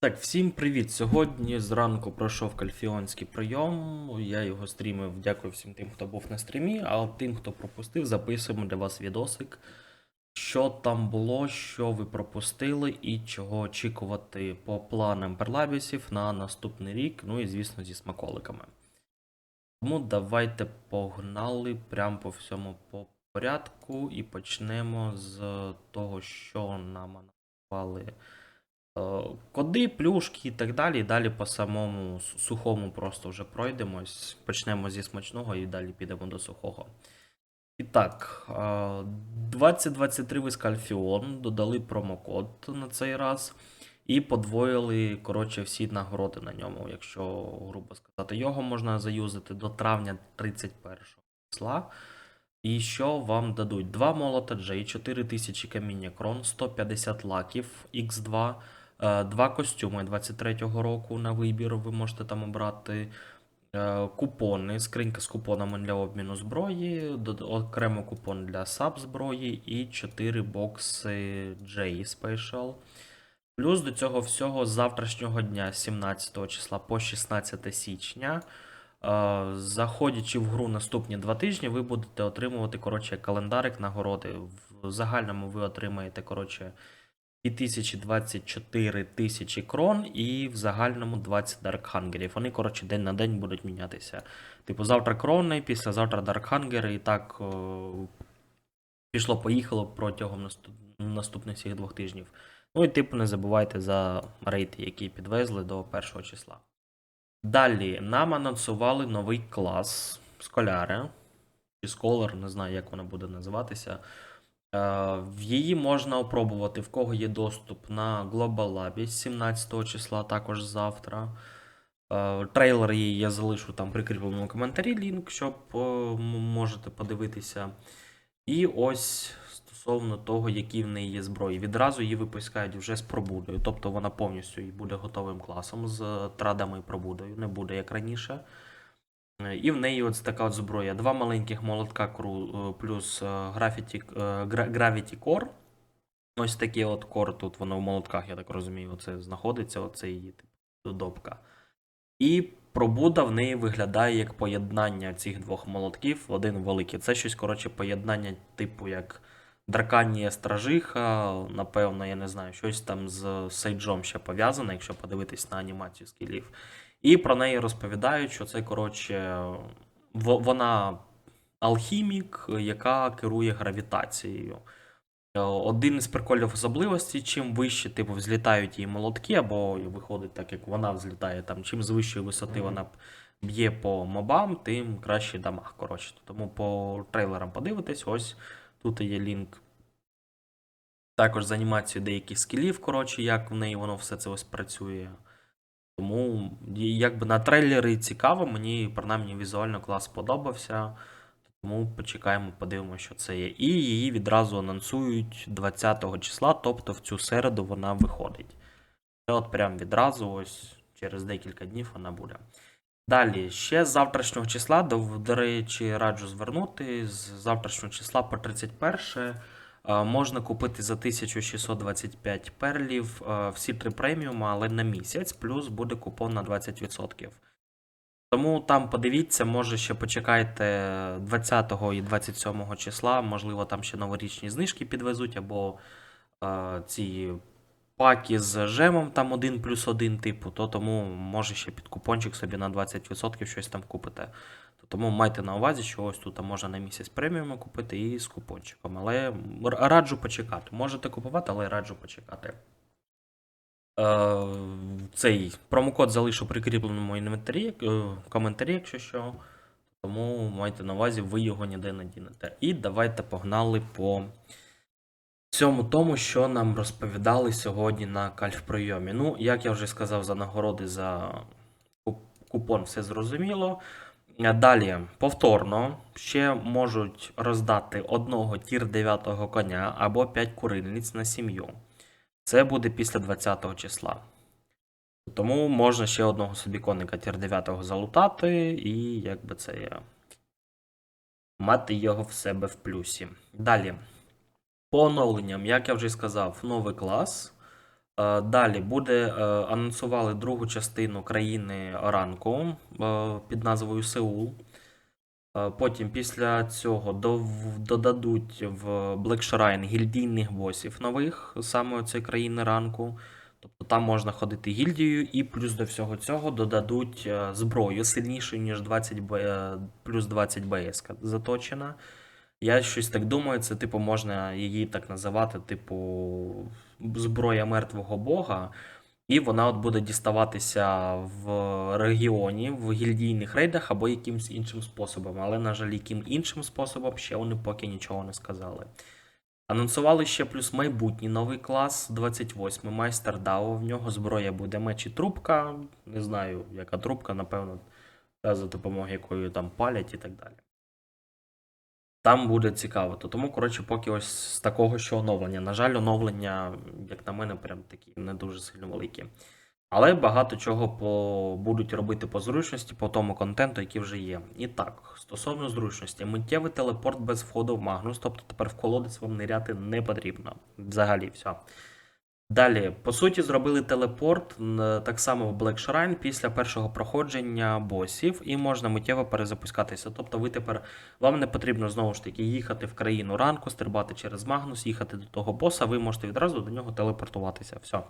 Так, всім привіт! Сьогодні зранку пройшов кальфіонський прийом. Я його стрімив. Дякую всім тим, хто був на стрімі, а тим, хто пропустив, записуємо для вас відосик. Що там було, що ви пропустили і чого очікувати по планам перлабісів на наступний рік, ну і звісно зі смаколиками. Тому давайте погнали прямо по всьому по порядку і почнемо з того, що нам анонсували коди, плюшки і так далі. Далі по самому сухому просто вже пройдемось. Почнемо зі смачного і далі підемо до сухого. І так, е, 2023 Вискальфіон додали промокод на цей раз. І подвоїли, коротше, всі нагороди на ньому, якщо, грубо сказати, його можна заюзати до травня 31 числа. І що вам дадуть? Два молота J, 4000 каміння крон, 150 лаків X2, е, два костюми 23-го року на вибір, ви можете там обрати. е, Купони, скринька з купонами для обміну зброї, окремо купон для саб зброї і 4 бокси J Special. Плюс до цього всього з завтрашнього дня, 17 числа по 16 січня, е, заходячи в гру наступні два тижні, ви будете отримувати коротше, календарик нагороди. В загальному ви отримаєте коротше, 2024 тисячі крон і в загальному 20 даркхангерів. Вони, коротше, день на день будуть мінятися. Типу, завтра крони, післязавтра даркхангери, і так пішло-поїхало протягом наступ... наступних всіх двох тижнів. Ну і типу не забувайте за рейти, які підвезли до першого числа. Далі нам анонсували новий клас Сколяри. Чи Scholar, не знаю, як вона буде називатися. Е, її можна опробувати, в кого є доступ на Global Lab 17 числа, також завтра. Е, Трейлер її я залишу там прикріпленому коментарі лінк, щоб е, можете подивитися. І ось стосовно того, які в неї є зброї. Відразу її випускають вже з пробудою. Тобто вона повністю буде готовим класом з традами і пробудою, не буде як раніше. Е, І в неї ось така от зброя. Два маленьких молотка е, плюс Gravity, е, Core. Ось такий от кор тут воно в молотках, я так розумію, оце знаходиться, оце її типу, допка. І пробуда в неї виглядає як поєднання цих двох молотків в один великий. Це щось, коротше, поєднання, типу, як Драканія Стражиха, напевно, я не знаю, щось там з Сейджом ще пов'язане, якщо подивитись на анімацію скілів. І про неї розповідають, що це, коротше, вона алхімік, яка керує гравітацією. Е, Один із приколів особливостей, чим вище, типу, взлітають її молотки, або виходить так, як вона взлітає, там, чим з вищої висоти вона б'є по мобам, тим краще дамаг. Коротше. Тому по трейлерам подивитись, ось тут є лінк. Також з анімацією деяких скілів, коротше, як в неї воно все це ось працює. Тому, якби на трейлери цікаво, мені принаймні візуально клас сподобався. Тому почекаємо, подивимося, що це є. І її відразу анонсують 20 числа, тобто в цю середу вона виходить. Це от прям відразу, ось через декілька днів вона буде. Далі, ще з завтрашнього числа, до, до речі, раджу звернути. З завтрашнього числа по 31 е, можна купити за 1625 перлів е, всі три преміуми, але на місяць, плюс буде купон на 20%. Тому там подивіться, може ще почекайте 20 і 27 числа, можливо, там ще новорічні знижки підвезуть, або е, ці паки з жемом там 1 плюс 1, типу, то тому може ще під купончик собі на 20% щось там купите. То тому майте на увазі, що ось тут можна на місяць преміуми купити і з купончиком. Але раджу почекати. Можете купувати, але раджу почекати. Е, цей промокод залишу прикріпленому інвентарі, е, коментарі, якщо що. Тому майте на увазі, ви його ніде не дінете. І давайте погнали по цьому тому, що нам розповідали сьогодні на кальф-прийомі. Ну, як я вже сказав, за нагороди за купон все зрозуміло. Е, Далі, повторно, ще можуть роздати одного тір 9 коня або 5 курильниць на сім'ю. Це буде після 20 числа. Тому можна ще одного собі коника тір 9 залутати, і якби це є. Мати його в себе в плюсі. Далі. По оновленням, як я вже сказав, новий клас. Е, Далі буде е, анонсували другу частину країни ранку е, під назвою Сеул. Потім після цього додадуть в Black Shrine гільдійних босів нових, саме цієї країни ранку. Тобто там можна ходити гільдією, і плюс до всього цього додадуть зброю сильнішу, ніж 20 Б, е, плюс 20 БС заточена. Я щось так думаю, це типу можна її так називати, типу, зброя мертвого бога. І вона от буде діставатися в регіоні, в гільдійних рейдах або якимось іншим способом. Але, на жаль, яким іншим способом ще вони поки нічого не сказали. Анонсували ще плюс майбутній новий клас 28 майстер Дао. В нього зброя буде меч і трубка. Не знаю, яка трубка, напевно, за допомогою якої там палять і так далі. Там буде цікаво. То тому, коротше, поки ось з такого що оновлення. На жаль, оновлення, як на мене, прям такі не дуже сильно великі. Але багато чого по... будуть робити по зручності, по тому контенту, який вже є. І так, стосовно зручності, миттєвий телепорт без входу в Магнус, тобто тепер в колодець вам ниряти не потрібно. Взагалі, все. Далі, по суті, зробили телепорт так само в Black Shrine після першого проходження босів, і можна миттєво перезапускатися. Тобто, ви тепер вам не потрібно знову ж таки їхати в країну ранку, стрибати через Магнус, їхати до того боса, ви можете відразу до нього телепортуватися. Все.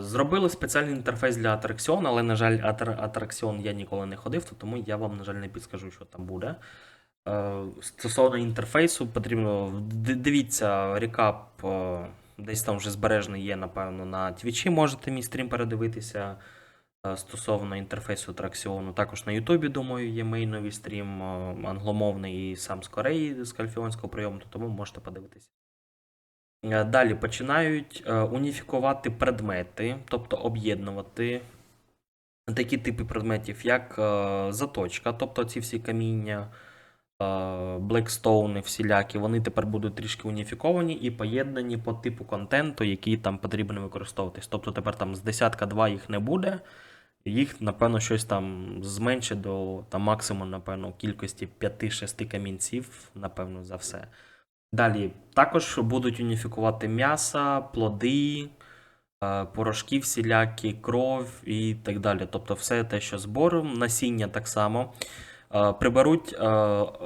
Зробили спеціальний інтерфейс для атракціону, але, на жаль, атр- атракціон я ніколи не ходив, то тому я вам, на жаль, не підскажу, що там буде. Е, Стосовно інтерфейсу, потрібно дивіться рекап, е, десь там вже збережений є, напевно, на Твічі. Можете мій стрім передивитися е, стосовно інтерфейсу атракціону. Також на Ютубі, думаю, є мій новий стрім е, англомовний і сам з Кореї, з кальфіонського прийому, то тому можете подивитися. Е, Далі починають уніфікувати предмети, тобто об'єднувати такі типи предметів, як заточка, тобто ці всі каміння, блекстоуни всілякі, вони тепер будуть трішки уніфіковані і поєднані по типу контенту, який там потрібно використовуватись. Тобто тепер там з десятка два їх не буде. Їх, напевно, щось там зменшить до там, максимум, напевно, кількості 5-6 камінців, напевно, за все. Далі також будуть уніфікувати м'ясо, плоди, е, порошки всілякі, кров і так далі. Тобто все те, що збором, насіння так само. Е, Приберуть е,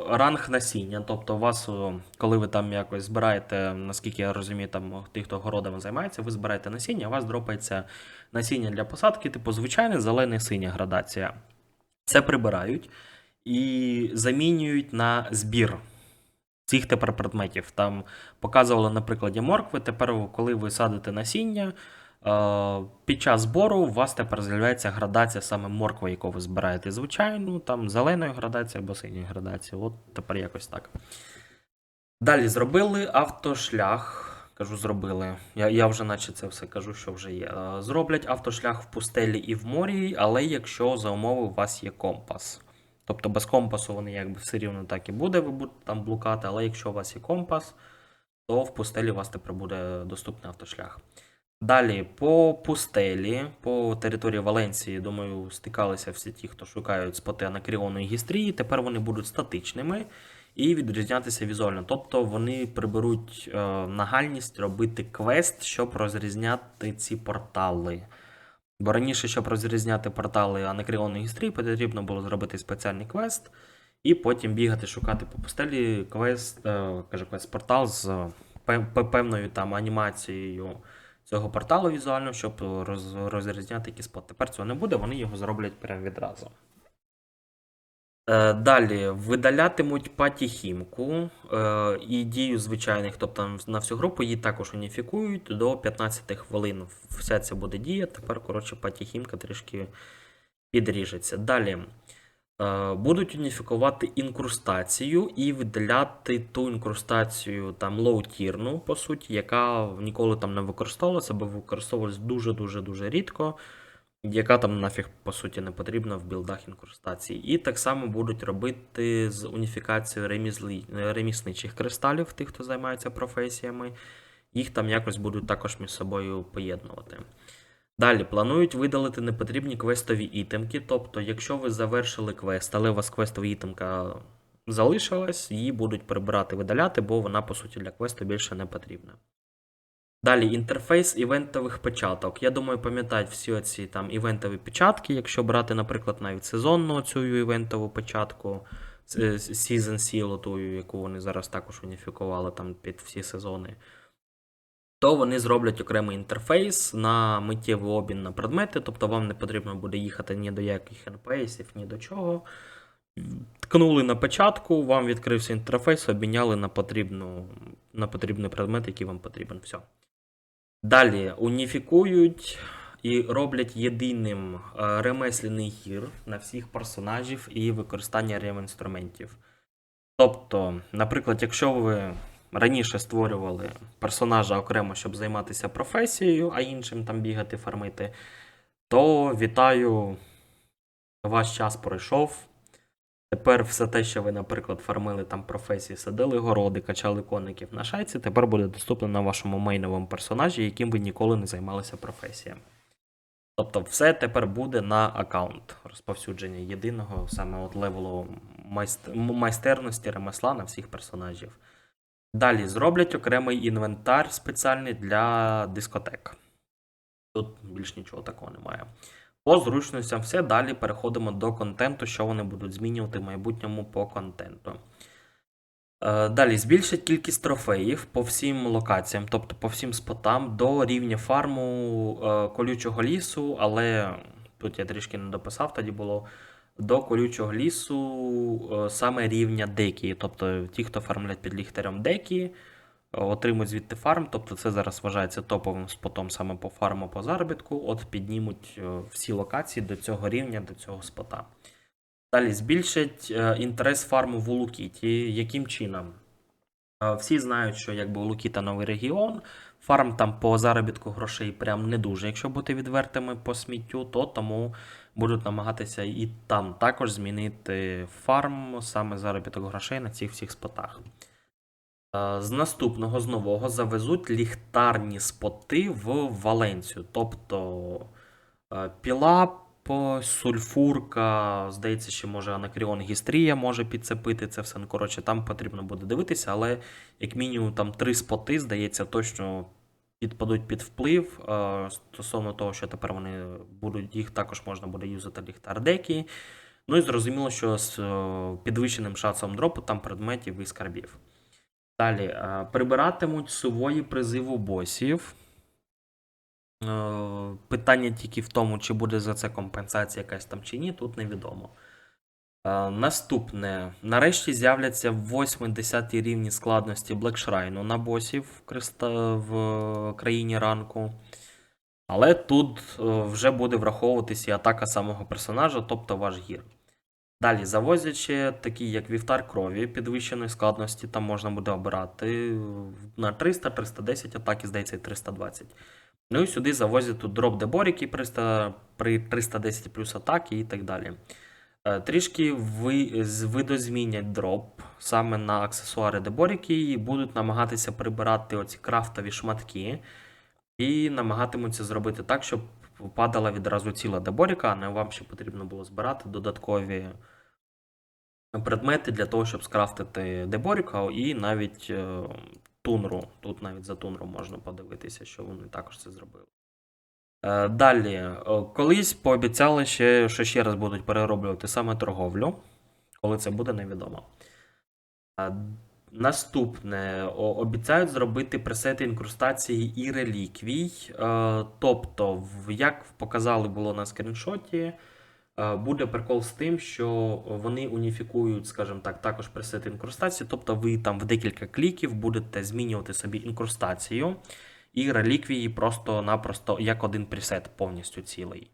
ранг насіння. Тобто, у вас, е, коли ви там якось збираєте, наскільки я розумію, там ті, хто городами займається, ви збираєте насіння, у вас дропається насіння для посадки, типу звичайне зелене синя градація. Це прибирають і замінюють на збір цих тепер предметів. Там показували на прикладі моркви. Тепер, коли ви садите насіння, під час збору у вас тепер з'являється градація саме моркви, яку ви збираєте. Звичайно, там зеленої градації або синьої градації. От тепер якось так. Далі зробили автошлях. Кажу, зробили. Я, я вже наче це все кажу, що вже є. Е, Зроблять автошлях в пустелі і в морі, але якщо за умови у вас є компас. Тобто без компасу вони якби все рівно так і буде, ви будете там блукати, але якщо у вас є компас, то в пустелі у вас тепер буде доступний автошлях. Далі по пустелі, по території Валенції, думаю, стикалися всі ті, хто шукають споти Анакріону і Гістрії. Тепер вони будуть статичними і відрізнятися візуально. Тобто вони приберуть е, нагальність робити квест, щоб розрізняти ці портали. Бо раніше, щоб розрізняти портали Анакріону і Гістрії, потрібно було зробити спеціальний квест, і потім бігати, шукати по пустелі квест, е, каже, квест портал з пев- пев- певною там анімацією цього порталу візуально, щоб роз, розрізняти який спот. Тепер цього не буде, вони його зроблять прямо відразу. Е, Далі видалятимуть патіхімку е, і дію звичайних, тобто на всю групу її також уніфікують до 15 хвилин. Вся ця буде дія. Тепер, коротше, патіхімка трішки підріжеться. Далі е, будуть уніфікувати інкрустацію і видаляти ту інкрустацію там лоу-тірну, по суті, яка ніколи там не використовувалася, або використовувалась дуже-дуже дуже рідко яка там нафіг по суті не потрібна в білдах інкрустації. І так само будуть робити з уніфікацією ремізли... ремісничих кристалів, тих, хто займається професіями. Їх там якось будуть також між собою поєднувати. Далі планують видалити непотрібні квестові ітемки. Тобто, якщо ви завершили квест, але у вас квестова ітемка залишилась, її будуть прибирати, видаляти, бо вона, по суті, для квесту більше не потрібна. Далі інтерфейс івентових печаток. Я думаю, пам'ятають всі оці там івентові печатки, якщо брати, наприклад, навіть сезонну цю івентову печатку, е, Season Seal, ту, яку вони зараз також уніфікували там під всі сезони. То вони зроблять окремий інтерфейс на миттєвий обмін на предмети, тобто вам не потрібно буде їхати ні до яких NPS, ні до чого. Ткнули на печатку, вам відкрився інтерфейс, обміняли на, потрібну, на потрібний предмет, який вам потрібен. Все. Далі уніфікують і роблять єдиним е, гір на всіх персонажів і використання рем-інструментів. Тобто, наприклад, якщо ви раніше створювали персонажа окремо, щоб займатися професією, а іншим там бігати, фармити, то вітаю, ваш час пройшов. Тепер все те, що ви, наприклад, фармили там професії, садили городи, качали коників на шайці, тепер буде доступно на вашому мейновому персонажі, яким ви ніколи не займалися професіями. Тобто, все тепер буде на аккаунт розповсюдження єдиного саме от левелу майстерності ремесла на всіх персонажів. Далі зроблять окремий інвентар спеціальний для дискотек. Тут більш нічого такого немає. По зручностям все. Далі переходимо до контенту, що вони будуть змінювати в майбутньому по контенту. Е, Далі збільшать кількість трофеїв по всім локаціям, тобто по всім спотам до рівня фарму е, колючого лісу, але тут я трішки не дописав, тоді було до колючого лісу е, саме рівня декі. Тобто ті, хто фармлять під ліхтарем декі, е, отримують звідти фарм. Тобто це зараз вважається топовим спотом саме по фарму по заробітку. От піднімуть е, всі локації до цього рівня, до цього спота. Далі збільшать інтерес фарму в Улукіті. Яким чином? Всі знають, що якби Улукіта новий регіон, фарм там по заробітку грошей прям не дуже. Якщо бути відвертими по сміттю, то тому будуть намагатися і там також змінити фарм, саме заробіток грошей на цих всіх спотах. Е, З наступного, з нового, завезуть ліхтарні споти в Валенцію. Тобто е, піла, по- сульфурка, здається, ще може анакріон гістрія може підцепити це все. Ну, коротше, там потрібно буде дивитися, але як мінімум там три споти, здається, точно підпадуть під вплив. е, Стосовно того, що тепер вони будуть, їх також можна буде юзати ліхтар-деки. Ну і зрозуміло, що з е, підвищеним шансом дропу там предметів і скарбів. Далі е, прибиратимуть сувої призиву босів. Питання тільки в тому, чи буде за це компенсація якась там чи ні, тут невідомо. Е, Наступне. Нарешті з'являться 8-10 рівні складності Black Shrine на босів в, країні ранку. Але тут е, вже буде враховуватися і атака самого персонажа, тобто ваш гір. Далі завозять ще такі, як вівтар крові підвищеної складності, там можна буде обирати на 300, 310 атаки, здається, 320. Ну і сюди завозять тут дроп деборіки при 310 плюс атаки і так далі. Е, Трішки ви, видозмінять дроп саме на аксесуари деборіки і будуть намагатися прибирати оці крафтові шматки і намагатимуться зробити так, щоб падала відразу ціла деборіка, а не вам ще потрібно було збирати додаткові предмети для того, щоб скрафтити деборіка і навіть е, тунру. Тут навіть за тунру можна подивитися, що вони також це зробили. Е, Далі, е, колись пообіцяли ще, що ще раз будуть перероблювати саме торговлю. Коли це буде, невідомо. Е, Наступне обіцяють зробити пресети інкрустації і реліквій. Тобто, як показали було на скріншоті, буде прикол з тим, що вони уніфікують, скажімо так, також пресети інкрустації. Тобто, ви там в декілька кліків будете змінювати собі інкрустацію і реліквії просто-напросто як один пресет повністю цілий.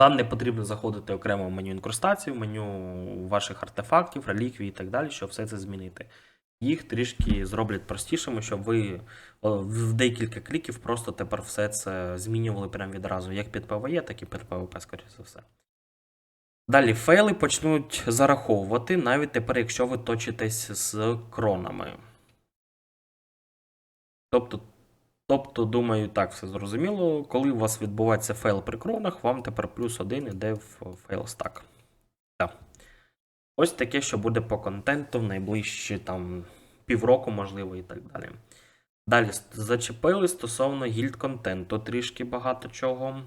Вам не потрібно заходити окремо в меню інкрустації, в меню ваших артефактів, реліквій і так далі, щоб все це змінити. Їх трішки зроблять простішими, щоб ви в декілька кліків просто тепер все це змінювали прямо відразу, як під PvE, так і під PvP, скоріше за все. Далі фейли почнуть зараховувати, навіть тепер, якщо ви точитесь з кронами. Тобто, тобто, думаю, так все зрозуміло. Коли у вас відбувається фейл при кронах, вам тепер плюс один іде в фейл стак. Так. Ось таке, що буде по контенту в найближчі там півроку, можливо, і так далі. Далі зачепили стосовно гільд контенту трішки багато чого.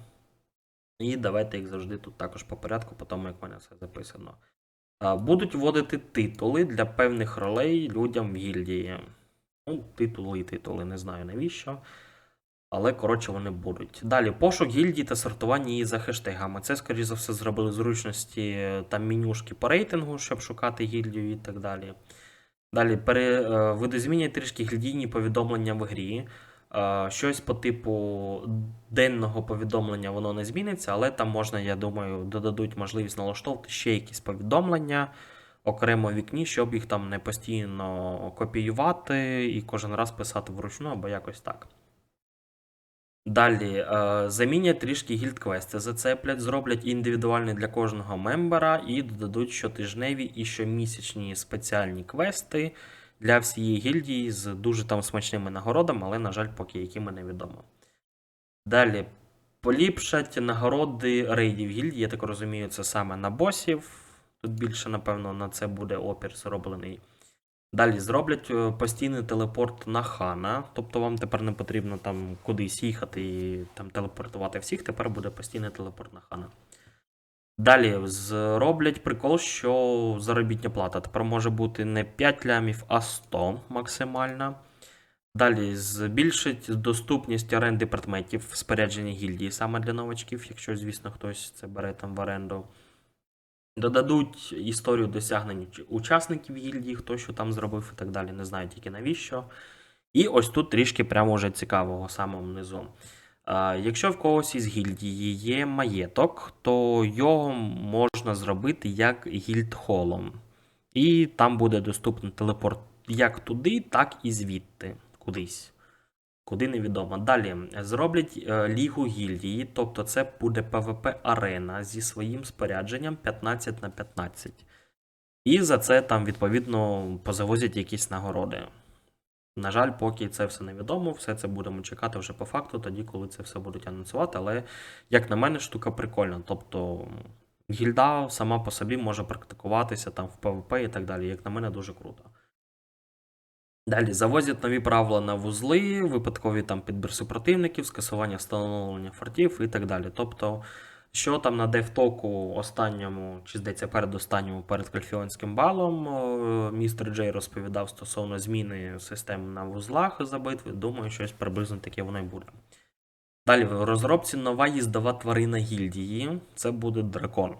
І давайте, як завжди, тут також по порядку, по тому, як в мене все записано. Будуть вводити титули для певних ролей людям в гільдії. Ну, титули і титули, не знаю навіщо. Але, коротше, вони будуть. Далі, пошук гільдії та сортування її за хештегами. Це, скоріш за все, зробили зручності там менюшки по рейтингу, щоб шукати гільдію і так далі. Далі, пере, е, видозмінять трішки гільдійні повідомлення в грі. Е, Щось по типу денного повідомлення воно не зміниться, але там можна, я думаю, додадуть можливість налаштовувати ще якісь повідомлення окремо вікні, щоб їх там не постійно копіювати і кожен раз писати вручну або якось так. Далі е, замінять трішки гільдквести, зацеплять, зроблять індивідуальні для кожного мембера і додадуть щотижневі і щомісячні спеціальні квести для всієї гільдії з дуже там смачними нагородами, але, на жаль, поки якими невідомо. Далі поліпшать нагороди рейдів гільдії. Я так розумію, це саме на босів. Тут більше, напевно, на це буде опір зроблений. Далі зроблять е, постійний телепорт на хана. Тобто вам тепер не потрібно там кудись їхати і там телепортувати всіх. Тепер буде постійний телепорт на хана. Далі зроблять прикол, що заробітня плата тепер може бути не 5 лямів, а 100 максимальна. Далі збільшить доступність оренди предметів в спорядженні гільдії саме для новачків, якщо, звісно, хтось це бере там в оренду. Додадуть історію досягнень учасників гільдії, хто що там зробив і так далі, не знаю тільки навіщо. І ось тут трішки прямо вже цікавого самого внизу. Якщо в когось із гільдії є маєток, то його можна зробити як гільдхолом. І там буде доступний телепорт як туди, так і звідти кудись. Куди невідомо. Далі зроблять е, лігу гільдії, тобто це буде PvP арена зі своїм спорядженням 15 на 15. І за це там, відповідно, позавозять якісь нагороди. На жаль, поки це все невідомо, все це будемо чекати вже по факту, тоді, коли це все будуть анонсувати. Але, як на мене, штука прикольна. Тобто, гільда сама по собі може практикуватися там в PvP і так далі. Як на мене, дуже круто. Далі завозять нові правила на вузли, випадкові там підбір супротивників, скасування встановлення фортів і так далі. Тобто, що там на девтоку останньому, чи здається, передостанньому перед кальфіонським балом, містер Джей розповідав стосовно зміни систем на вузлах за битви. Думаю, щось приблизно таке воно й буде. Далі в розробці нова їздова тварина гільдії. Це буде дракон.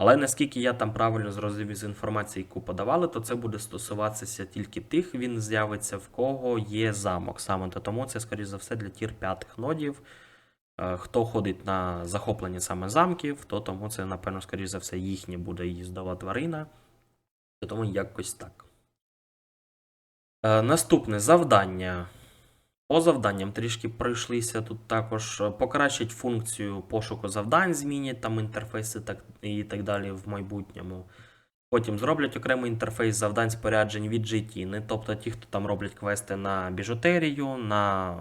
Але наскільки я там правильно зрозумів із інформації, яку подавали, то це буде стосуватися тільки тих, він з'явиться, в кого є замок саме. То тому це, скоріш за все, для тір п'ятих нодів. Е, Хто ходить на захоплення саме замків, то тому це, напевно, скоріш за все, їхня буде їздова тварина. То Тому якось так. Е, Наступне завдання. По завданням трішки пройшлися тут також. е, Покращать функцію пошуку завдань, змінять там інтерфейси так, і так далі в майбутньому. Потім зроблять окремий інтерфейс завдань споряджень від GT. Тобто ті, хто там роблять квести на біжутерію, на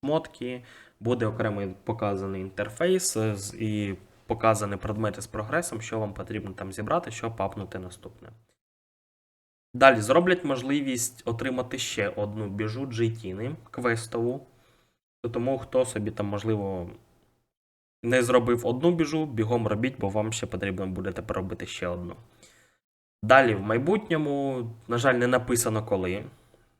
шмотки, буде окремий показаний інтерфейс е, і показані предмети з прогресом, що вам потрібно там зібрати, щоб папнути наступне. Далі зроблять можливість отримати ще одну біжу GT квестову. Тому хто собі там, можливо, не зробив одну біжу, бігом робіть, бо вам ще потрібно буде тепер робити ще одну. Далі, в майбутньому, на жаль, не написано коли.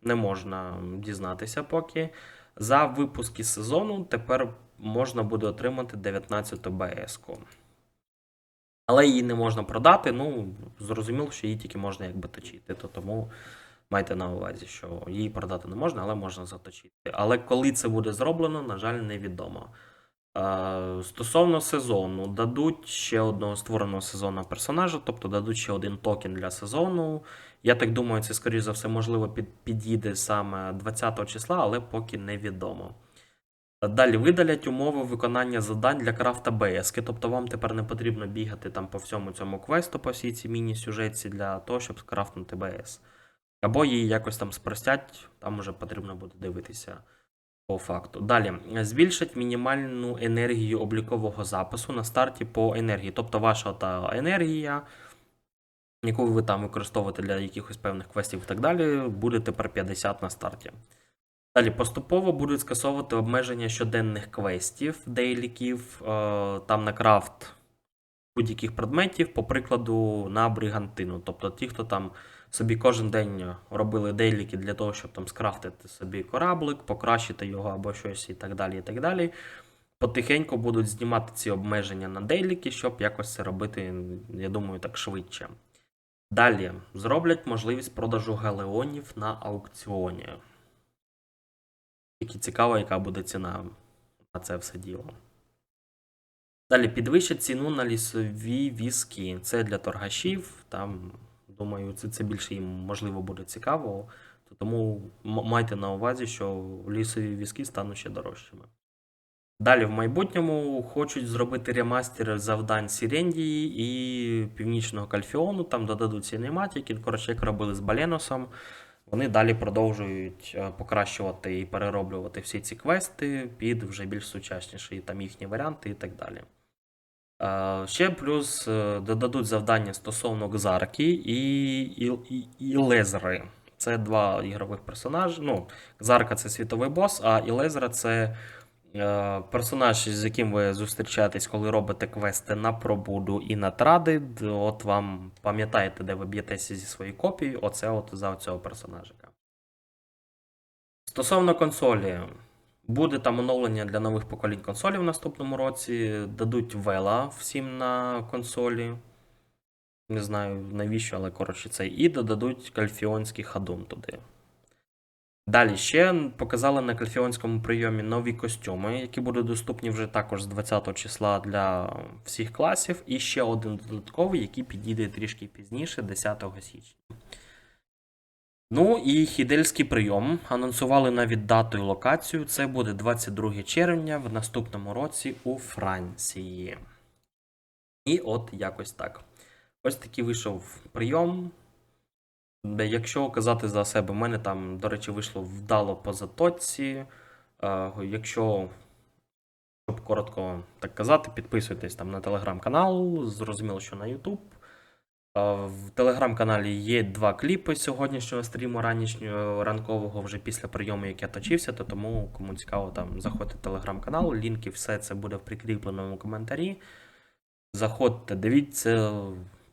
Не можна дізнатися поки. За випуски сезону тепер можна буде отримати 19 БС-ку. Але її не можна продати. Ну, зрозуміло, що її тільки можна якби точити. То тому майте на увазі, що її продати не можна, але можна заточити. Але коли це буде зроблено, на жаль, невідомо. Стосовно сезону, дадуть ще одного створеного сезонного персонажа, тобто дадуть ще один токен для сезону. Я так думаю, це, скоріш за все, можливо, під, підійде саме 20 числа, але поки невідомо. Далі видалять умови виконання завдань для крафта БСки, тобто вам тепер не потрібно бігати там по всьому цьому квесту, по всій цій міні-сюжетці для того, щоб скрафтнути БС. Або її якось там спростять, там вже потрібно буде дивитися по факту. Далі збільшать мінімальну енергію облікового запису на старті по енергії. Тобто ваша та енергія, яку ви там використовуєте для якихось певних квестів і так далі, буде тепер 50 на старті. Далі поступово будуть скасовувати обмеження щоденних квестів, дейліків, е, там на крафт будь-яких предметів, по прикладу, на бригантину. Тобто ті, хто там собі кожен день робили дейліки для того, щоб там скрафтити собі кораблик, покращити його або щось і так далі. і так далі. Потихеньку будуть знімати ці обмеження на дейліки, щоб якось це робити, я думаю, так швидше. Далі зроблять можливість продажу галеонів на аукціоні. Тільки цікаво, яка буде ціна на це все діло. Далі підвищать ціну на лісові візки. Це для торгашів. Там, думаю, це, це більше їм можливо буде цікаво. То Тому майте на увазі, що лісові візки стануть ще дорожчими. Далі в майбутньому хочуть зробити ремастер завдань Сірендії і Північного Кальфіону. Там додадуть цінематики. Коротше, як робили з Баленосом. Вони далі продовжують е, покращувати і перероблювати всі ці квести під вже більш сучасніші там їхні варіанти і так далі. Е, Ще плюс е, додадуть завдання стосовно Гзарки і, і. Це два ігрових персонажі. Ну, Гзарка це світовий бос, а Ілезера це персонаж, з яким ви зустрічаєтесь, коли робите квести на пробуду і на тради. От вам пам'ятаєте, де ви б'єтеся зі своєї копії, оце от за цього персонажика. Стосовно консолі, буде там оновлення для нових поколінь консолів в наступному році. Дадуть Вела всім на консолі. Не знаю навіщо, але коротше це. І додадуть кальфіонський хадун туди. Далі ще показали на кальфіонському прийомі нові костюми, які будуть доступні вже також з 20 числа для всіх класів. І ще один додатковий, який підійде трішки пізніше, 10 січня. Ну і хідельський прийом. Анонсували навіть дату і локацію. Це буде 22 червня в наступному році у Франції. І от якось так. Ось такий вийшов прийом. Де, Якщо казати за себе, в мене там, до речі, вийшло вдало по заточці. Е, Якщо, щоб коротко так казати, підписуйтесь там на телеграм-канал, зрозуміло, що на YouTube. Е, В телеграм-каналі є два кліпи сьогоднішнього стріму ранішнього ранкового вже після прийому, як я точився, то тому кому цікаво, там заходьте в телеграм-канал, лінки, все це буде в прикріпленому коментарі. Заходьте, дивіться,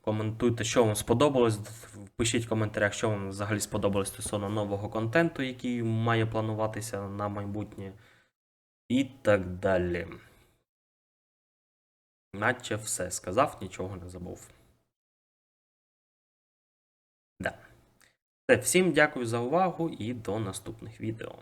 коментуйте, що вам сподобалось. Пишіть в коментарях, що вам взагалі сподобалось стосовно нового контенту, який має плануватися на майбутнє. І так далі. Наче все сказав, нічого не забув. Да. Все, всім дякую за увагу і до наступних відео.